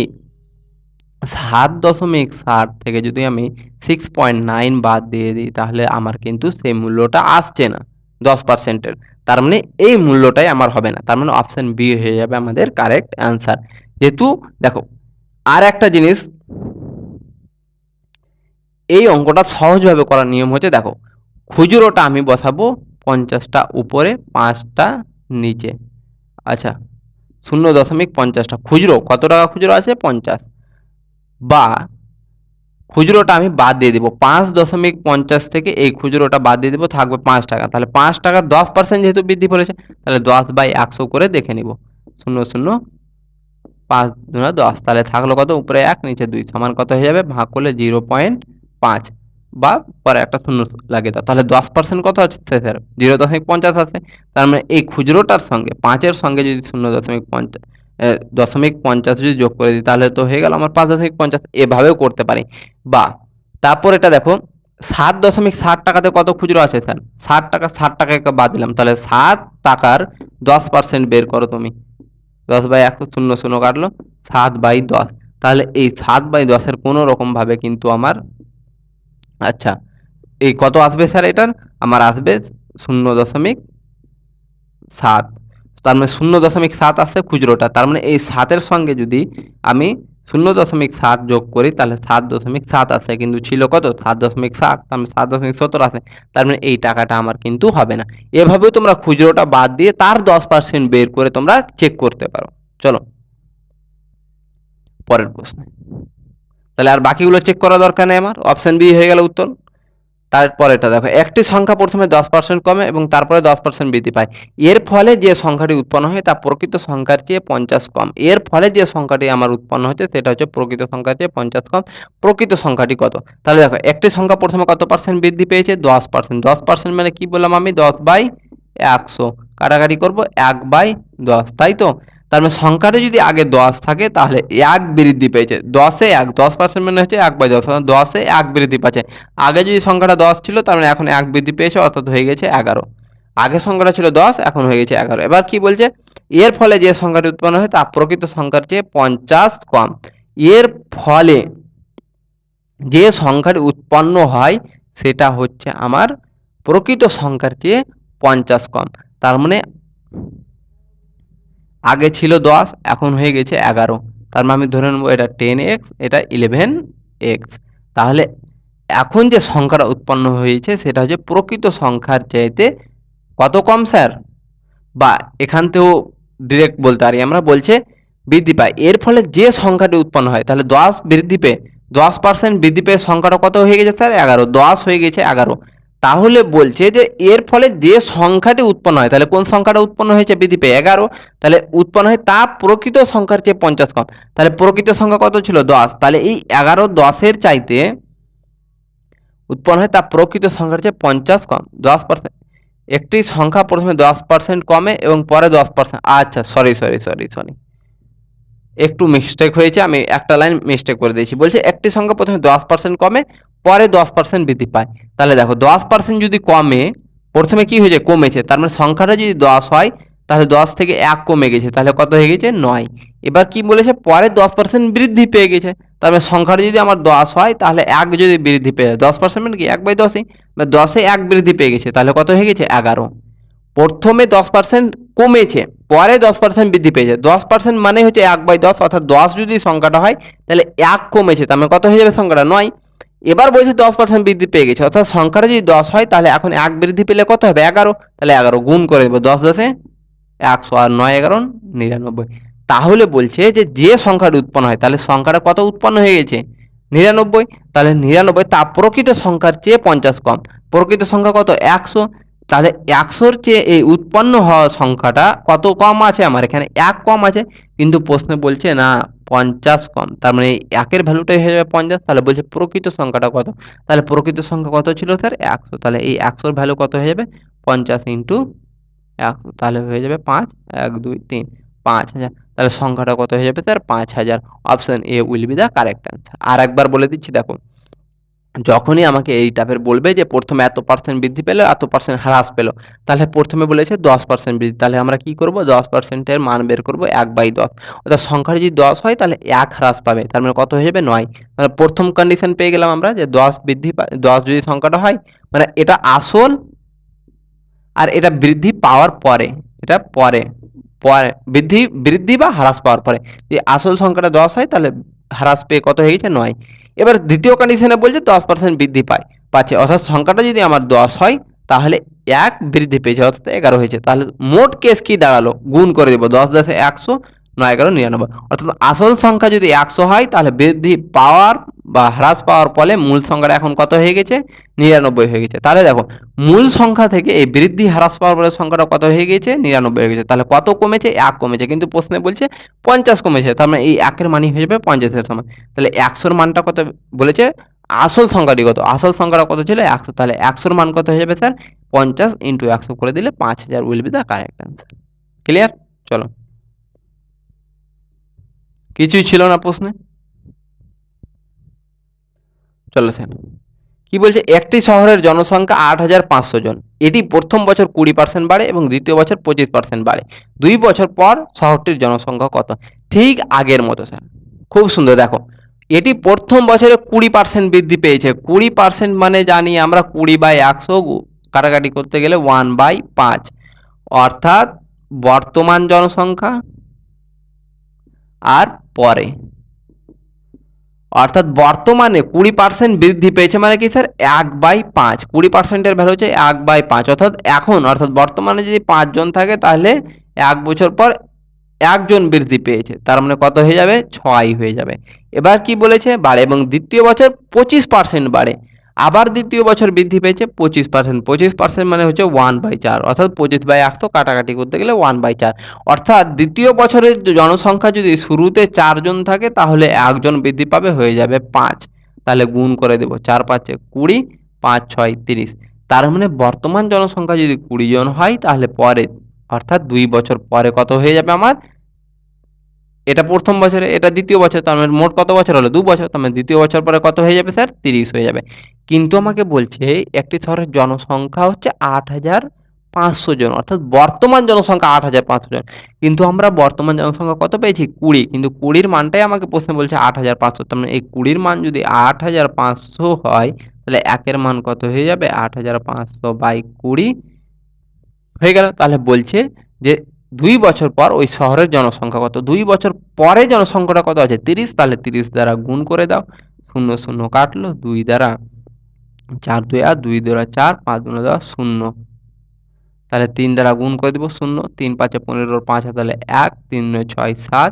সাত দশমিক ষাট থেকে যদি আমি সিক্স পয়েন্ট নাইন বাদ দিয়ে দিই, তাহলে আমার কিন্তু সেই মূল্যটা আসছে না দশ পার্সেন্টের তার মানে এই মূল্যটাই আমার হবে না। তার মানে অপশান বি হয়ে যাবে আমাদের কারেক্ট অ্যান্সার যেহেতু দেখো, আর একটা জিনিস, এই অঙ্কটা সহজভাবে করার নিয়ম হচ্ছে দেখো খুচরোটা আমি বসাবো পঞ্চাশটা উপরে, পাঁচটা নিচে। আচ্ছা শূন্য দশমিক পঞ্চাশটা। খুচরো, কত টাকা খুচরো আছে? পঞ্চাশ। বা, খুচরোটা আমি বাদ দিয়ে দেবো। পাঁচ দশমিক পঞ্চাশ থেকে এই খুচরোটা বাদ দিয়ে দেবো, থাকবে পাঁচ টাকা। তাহলে পাঁচ টাকার দশ পার্সেন্ট যেহেতু বৃদ্ধি করেছে, তাহলে দশ বাই একশো করে দেখে নিব। শূন্য শূন্য পাঁচ দুনা দশ। তাহলে থাকল কত? উপরে এক, নিচে দুই। সমান কত হয়ে যাবে? ভাগ করলে জিরো পয়েন্ট পাঁচ। বা পরে একটা শূন্য লাগে তাহলে দশ পার্সেন্ট কত হচ্ছে স্যার জিরো দশমিক পঞ্চাশ আছে। তার মানে এই খুচরোটার সঙ্গে, পাঁচের সঙ্গে যদি শূন্য দশমিক পঞ্চাশ দশমিক পঞ্চাশ যদি যোগ করে দিই, তাহলে তো হয়ে গেল আমার পাঁচ দশমিক পঞ্চাশ। এভাবেও করতে পারি। বা তারপর এটা দেখো, সাত দশমিক ষাট টাকাতে কত খুচরো আছে স্যার? ষাট টাকা ষাট টাকাকে বাদ দিলাম। তাহলে সাত টাকার দশ পার্সেন্ট বের করো তুমি। দশ বাই একশো শূন্য শূন্য কাটলো। সাত বাই দশ। তাহলে এই সাত বাই দশের কোনো রকমভাবে কিন্তু আমার আচ্ছা এই কত আসবে স্যার এটার? আমার আসবে শূন্য দশমিক সাত। তার মানে শূন্য দশমিক সাত আসছে খুচরোটা। তার মানে এই সাতের সঙ্গে যদি আমি শূন্য দশমিক সাত যোগ করি, তাহলে সাত দশমিক সাত আসে কিন্তু ছিল কত? সাত দশমিক সাত। তার মানে সাত দশমিক সত্তর আসে তার মানে এই টাকাটা আমার কিন্তু হবে না। এভাবেও তোমরা খুচরোটা বাদ দিয়ে তার দশ পার্সেন্ট বের করে তোমরা চেক করতে পারো। চলো, পরের প্রশ্ন। তাহলে আর বাকিগুলো চেক করা দরকার নেই আমার। অপশান বি হয়ে গেল উত্তর। তারপরেটা দেখো, একটি সংখ্যা প্রথমে দশ পার্সেন্ট কমে এবং তারপরে দশ পার্সেন্ট বৃদ্ধি পায়। এর ফলে যে সংখ্যাটি উৎপন্ন হয় তা প্রকৃত সংখ্যার চেয়ে পঞ্চাশ কম। এর ফলে যে সংখ্যাটি আমার উৎপন্ন হচ্ছে সেটা হচ্ছে প্রকৃত সংখ্যার চেয়ে পঞ্চাশ কম। প্রকৃত সংখ্যাটি কত? তাহলে দেখো, একটি সংখ্যা প্রথমে কত পার্সেন্ট বৃদ্ধি পেয়েছে? দশ পার্সেন্ট দশ পার্সেন্ট মানে কি বললাম আমি? দশ বাই একশো। কাটাকাটি করব? এক বাই দশ। তাই তো? তার মানে সংখ্যাটা যদি আগে দশ থাকে, তাহলে এক বৃদ্ধি পেয়েছে। দশে এক, দশ পার্সেন্ট মানে হচ্ছে এক বাই দশ দশে এক বৃদ্ধি পাচ্ছে। আগে যদি সংখ্যাটা দশ ছিল, তার মানে এখন এক বৃদ্ধি পেয়েছে, অর্থাৎ হয়ে গেছে এগারো। আগে সংখ্যাটা ছিল দশ, এখন হয়ে গেছে এগারো। এবার কি বলছে? এর ফলে যে সংখ্যাটি উৎপন্ন হয় তা প্রকৃত সংখ্যার চেয়ে পঞ্চাশ কম। এর ফলে যে সংখ্যাটি উৎপন্ন হয়, সেটা হচ্ছে আমার প্রকৃত সংখ্যার চেয়ে পঞ্চাশ কম। তার মানে আগে ছিল দশ, এখন হয়ে গেছে এগারো। তার মানে আমি ধরে নেব এটা টেন এক্স, এটা ইলেভেন এক্স। তাহলে এখন যে সংখ্যাটা উৎপন্ন হয়েছে, সেটা হচ্ছে প্রকৃত সংখ্যার চাইতে কত কম, স্যার? বা এখান থেকেও ডিরেক্ট বলতে পারি আমরা, বলছে বৃদ্ধি পায়। এর ফলে যে সংখ্যাটি উৎপন্ন হয়, তাহলে দশ বৃদ্ধি পেয়ে, দশ পার্সেন্ট বৃদ্ধি পেয়ে সংখ্যাটা কত হয়ে গেছে, স্যার? এগারো। দশ হয়ে গেছে এগারো। তাহলে বলছে যে এর ফলে যে সংখ্যাটি উৎপন্ন হয়, তাহলে কোন সংখ্যাটা উৎপন্ন হয়েছে বৃদ্ধি পেয়ে এগারো। তাহলে উৎপন্ন হয় তা প্রকৃত সংখ্যার চেয়ে পঞ্চাশ কম। তাহলে প্রকৃত সংখ্যা কত ছিল? দশ। তাহলে এই এগারো দশের চাইতে উৎপন্ন হয় তা প্রকৃত সংখ্যার চেয়ে পঞ্চাশ কম, দশ পার্সেন্ট একটি সংখ্যা প্রথমে দশ পার্সেন্ট কমে এবং পরে দশ পার্সেন্ট আচ্ছা সরি সরি সরি সরি একটু মিস্টেক হয়েছে, আমি একটা লাইন মিস্টেক করে দিয়েছি। বলছে একটি সংখ্যা প্রথমে দশ পার্সেন্ট কমে পরে দশ পার্সেন্ট বৃদ্ধি পায়। তাহলে দেখো, দশ পার্সেন্ট যদি কমে, প্রথমে কি হয়েছে? কমেছে। তার মানে সংখ্যাটা যদি দশ হয়, তাহলে দশ থেকে এক কমে গেছে। তাহলে কত হয়ে গেছে? নয়। এবার কি বলেছে? পরে দশ পার্সেন্ট বৃদ্ধি পেয়ে গেছে। তার মানে সংখ্যাটা যদি আমার দশ হয়, তাহলে এক যদি বৃদ্ধি পেয়ে যায়, দশ পার্সেন্ট মানে কি? এক বাই দশই? বা দশে এক বৃদ্ধি পেয়ে গেছে। তাহলে কত হয়ে গেছে? এগারো। প্রথমে দশ পার্সেন্ট কমেছে, পরে দশ পার্সেন্ট বৃদ্ধি পেয়েছে দশ পার্সেন্ট মানে হচ্ছে এক বাই দশ, অর্থাৎ দশ যদি সংখ্যাটা হয়, তাহলে এক কমেছে। তার মানে কত হয়ে যাবে সংখ্যাটা? নয়। এবার বলছে দশ পার্সেন্ট বৃদ্ধি পেয়ে গেছে, অর্থাৎ সংখ্যাটা যদি দশ হয়, তাহলে এখন এক বৃদ্ধি পেলে কত হবে? এগারো। তাহলে এগারো গুণ করে দেবো, দশ দশে একশো আর নয় এগারো, নিরানব্বই। তাহলে বলছে যে যে সংখ্যাটা উৎপন্ন হয়, তাহলে সংখ্যাটা কত উৎপন্ন হয়ে গেছে? নিরানব্বই। তাহলে নিরানব্বই, তা প্রকৃত সংখ্যার চেয়ে পঞ্চাশ কম। প্রকৃত সংখ্যা কত? একশো। তাহলে একশোর চেয়ে এই উৎপন্ন হওয়া সংখ্যাটা কত কম আছে? আমার এখানে এক কম আছে। কিন্তু প্রশ্নে বলছে, না পঞ্চাশ কম। তার মানে একের ভ্যালুটাই হয়ে যাবে পঞ্চাশ, তাহলে বলছে প্রকৃত সংখ্যাটা কত? তাহলে প্রকৃত সংখ্যা কত ছিল স্যার একশো। তাহলে এই একশোর ভ্যালু কত হয়ে যাবে? পঞ্চাশ ইন্টু একশো। তাহলে হয়ে যাবে পাঁচ, এক, দুই, তিন, পাঁচ হাজার। তাহলে সংখ্যাটা কত হয়ে যাবে স্যার পাঁচ হাজার। Option A will be the correct answer আর একবার বলে দিচ্ছি দেখো যখনই আমাকে এই টাইপের বলবে যে প্রথমে এত পার্সেন্ট বৃদ্ধি পেল, এত পার্সেন্ট হ্রাস পেল, তাহলে প্রথমে বলেছে দশ পার্সেন্ট বৃদ্ধি। তাহলে আমরা কি করব? দশ পার্সেন্টের মান বের করব এক বাই দশ। অর্থাৎ সংখ্যাটা যদি দশ হয়, তাহলে এক হ্রাস পাবে। তার মানে কত হয়ে যাবে? নয়। মানে প্রথম কন্ডিশন পেয়ে গেলাম আমরা যে দশ বৃদ্ধি দশ যদি সংখ্যাটা হয় মানে এটা আসল আর এটা বৃদ্ধি পাওয়ার পরে, এটা পরে পরে, বৃদ্ধি বৃদ্ধি বা হ্রাস পাওয়ার পরে। যদি আসল সংখ্যাটা দশ হয়, তাহলে হ্রাস পেয়ে কত হয়ে গেছে? নয়। এবার দ্বিতীয় কন্ডিশনে বলছে দশ পার্সেন্ট বৃদ্ধি পায়। পাচ্ছে, অর্থাৎ সংখ্যাটা যদি আমার দশ হয়, তাহলে এক বৃদ্ধি পেয়েছে, অর্থাৎ এগারো হয়েছে। তাহলে মোট কেস কি দাঁড়াল? গুণ করে দেবো, দশ দশে একশো নয় এগারো নিরানব্বই। অর্থাৎ আসল সংখ্যা যদি একশো হয়, তাহলে বৃদ্ধি পাওয়ার বা হ্রাস পাওয়ার ফলে মূল সংখ্যাটা এখন কত হয়ে গেছে? নিরানব্বই হয়ে গেছে। তাহলে দেখো, মূল সংখ্যা থেকে এই বৃদ্ধি হ্রাস পাওয়ার পরে সংখ্যাটা কত হয়ে গেছে? নিরানব্বই হয়ে গেছে। তাহলে কত কমেছে? এক কমেছে। কিন্তু প্রশ্নে বলছে পঞ্চাশ কমেছে। তার মানে এই একের মানই হয়ে যাবে পঞ্চাশের সমান। তাহলে একশোর মানটা কত বলেছে? আসল সংখ্যাটি কত? আসল সংখ্যাটা কত ছিল? একশো। তাহলে একশোর মান কত হয়ে যাবে স্যার? পঞ্চাশ ইন্টু একশো করে দিলে পাঁচ হাজার will be the correct answer. Clear? চলো। কিছুই ছিল না প্রশ্নে। চলো স্যার। কি বলছে? একটি শহরের জনসংখ্যা আট হাজার পাঁচশো জন। এটি প্রথম বছর কুড়ি পার্সেন্ট বাড়ে এবং দ্বিতীয় বছর পঁচিশ পার্সেন্ট বাড়ে। দুই বছর পর শহরটির জনসংখ্যা কত? ঠিক আগের মতো, স্যার। খুব সুন্দর, দেখো। এটি প্রথম বছরে কুড়ি পার্সেন্ট বৃদ্ধি পেয়েছে। কুড়ি পার্সেন্ট মানে জানি আমরা কুড়ি বাই একশো কাটাকাটি করতে গেলে ওয়ান বাই পাঁচ। অর্থাৎ বর্তমান জনসংখ্যা আর পরে। অর্থাৎ বর্তমানে কুড়ি পার্সেন্ট বৃদ্ধি পেয়েছে মানে কি স্যার? এক বাই পাঁচ। কুড়ি পার্সেন্টের ভ্যালু হচ্ছে এক বাই পাঁচ। অর্থাৎ এখন, অর্থাৎ বর্তমানে যদি পাঁচজন থাকে, তাহলে এক বছর পর একজন বৃদ্ধি পেয়েছে। তার মানে কত হয়ে যাবে? ছয় হয়ে যাবে। এবার কি বলেছে? বাড়ে। এবং দ্বিতীয় বছর পঁচিশ পার্সেন্ট বাড়ে। আবার দ্বিতীয় বছর বৃদ্ধি পেয়েছে পঁচিশ পার্সেন্ট পঁচিশ পার্সেন্ট মানে হচ্ছে ওয়ান বাই চার। অর্থাৎ পঁচিশ বাই একশো কাটাকাটি করতে গেলে ওয়ান বাই চার। অর্থাৎ দ্বিতীয় বছরের জনসংখ্যা যদি শুরুতে চারজন থাকে, তাহলে একজন বৃদ্ধি পাবে, হয়ে যাবে পাঁচ। তাহলে গুণ করে দেবো, চার পাঁচে কুড়ি, পাঁচ ছয় তিরিশ। তার মানে বর্তমান জনসংখ্যা যদি কুড়ি জন হয়, তাহলে পরে, অর্থাৎ দুই বছর পরে কত হয়ে যাবে আমার? এটা প্রথম বছরে, এটা দ্বিতীয় বছর, তার মানে মোট কত বছর হলো? দু বছর, তার মানে দ্বিতীয় বছর পরে কত হয়ে যাবে স্যার? তিরিশ হয়ে যাবে। কিন্তু আমাকে বলছে, একটি শহরের জনসংখ্যা হচ্ছে আট হাজার পাঁচশো জন, অর্থাৎ বর্তমান জনসংখ্যা আট হাজার পাঁচশো জন। কিন্তু আমরা বর্তমান জনসংখ্যা কত পেয়েছি? কুড়ি। কিন্তু কুড়ির মানটাই আমাকে প্রশ্নে বলছে আট হাজার পাঁচশো। তার মানে এই কুড়ির মান যদি আট হাজার পাঁচশো হয়, তাহলে একের মান কত হয়ে যাবে? আট হাজার পাঁচশো বাই কুড়ি হয়ে গেল। তাহলে বলছে যে দুই বছর পর ওই শহরের জনসংখ্যা কত? দুই বছর পরে জনসংখ্যাটা কত আছে? তিরিশ। তাহলে তিরিশ দ্বারা গুণ করে দাও। শূন্য শূন্য কাটলো, দুই দ্বারা চার দুই আর দুই দ্বারা চার, পাঁচ দুই দ্বারা শূন্য। তাহলে তিন দ্বারা গুণ করে দেবো শূন্য, তিন পাঁচে পনেরো, পাঁচ তাহলে এক, তিন নয়, ছয়, সাত,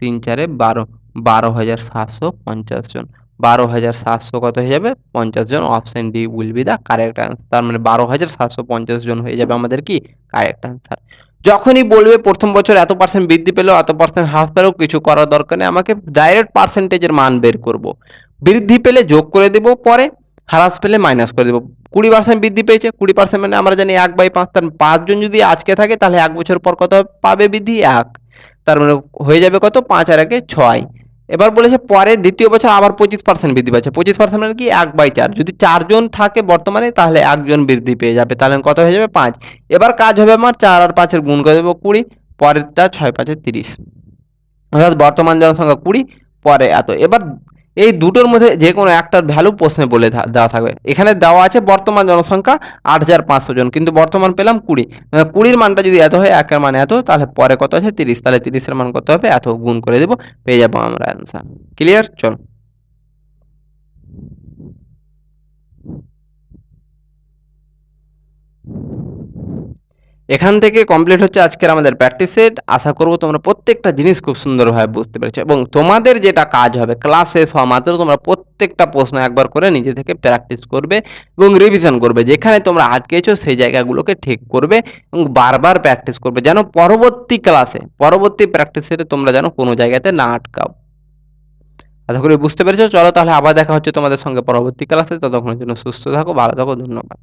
তিন চারে বারো বারো হাজার সাতশো পঞ্চাশ জন। বারো হাজার সাতশো কত হয়ে যাবে? পঞ্চাশ জন। Option D will be the correct answer তার মানে বারো হাজার সাতশো পঞ্চাশ জন হয়ে যাবে আমাদের কি? কারেক্ট অ্যান্সার যখনই বলবে প্রথম বছর এত পার্সেন্ট বৃদ্ধি পেল, এত পার্সেন্ট হ্রাস পেলেও কিছু করার দরকার নেই। আমাকে ডাইরেক্ট পার্সেন্টেজের মান বের করব। বৃদ্ধি পেলে যোগ করে দেব, পরে হ্রাস পেলে মাইনাস করে দেবো। কুড়ি পার্সেন্ট বৃদ্ধি পেয়েছে, কুড়ি পার্সেন্ট মানে আমরা জানি এক বাই পাঁচ, তার পাঁচজন যদি আজকে থাকে তাহলে এক বছর পর কত পাবে বৃদ্ধি? এক। তার মানে হয়ে যাবে কত? পাঁচ আর একে ছয়। এবার বলেছে পরে দ্বিতীয় বছর আবার পঁচিশ পার্সেন্ট বৃদ্ধি পাচ্ছে। পঁচিশ পার্সেন্ট মানে কি? এক বাই চার। যদি চারজন থাকে বর্তমানে তাহলে একজন বৃদ্ধি পেয়ে যাবে। তাহলে কত হয়ে যাবে? পাঁচ। এবার কাজ হবে আমার চার আর পাঁচের গুণ করে দেবো কুড়ি, পরেরটা ছয় পাঁচের তিরিশ। অর্থাৎ বর্তমান জনসংখ্যা কুড়ি, পরে এত। এবার এই দুটোর মধ্যে যে কোনো একটার ভ্যালু প্রশ্নে বলে দেওয়া থাকবে। এখানে দেওয়া আছে বর্তমান জনসংখ্যা আট হাজার পাঁচশো জন, কিন্তু বর্তমান পেলাম কুড়ি। কুড়ির মানটা যদি এত হয়, একের মান এত, তাহলে পরে কত আছে? তিরিশ। তাহলে তিরিশের মান কত হবে? এত গুণ করে দেবো, পেয়ে যাব আমরা অ্যান্সার ক্লিয়ার চলো। এখান থেকে কমপ্লিট হচ্ছে আজকের আমাদের প্র্যাকটিস সেট আশা করব তোমরা প্রত্যেকটা জিনিস খুব সুন্দরভাবে বুঝতে পেরেছ এবং তোমাদের যেটা কাজ হবে ক্লাস শেষ হওয়া মাত্র তোমরা প্রত্যেকটা প্রশ্ন একবার করে নিজে থেকে প্র্যাকটিস করবে এবং রিভিশন করবে। যেখানে তোমরা আটকেছো সেই জায়গাগুলোকে ঠিক করবে এবং বারবার প্র্যাকটিস করবে যেন পরবর্তী ক্লাসে পরবর্তী প্র্যাকটিস সেটে তোমরা যেন কোনো জায়গাতে না আটকাও। আশা করি বুঝতে পেরেছ। চলো তাহলে আবার দেখা হচ্ছে তোমাদের সঙ্গে পরবর্তী ক্লাসে ততক্ষণের জন্য সুস্থ থাকো, ভালো থাকো, ধন্যবাদ।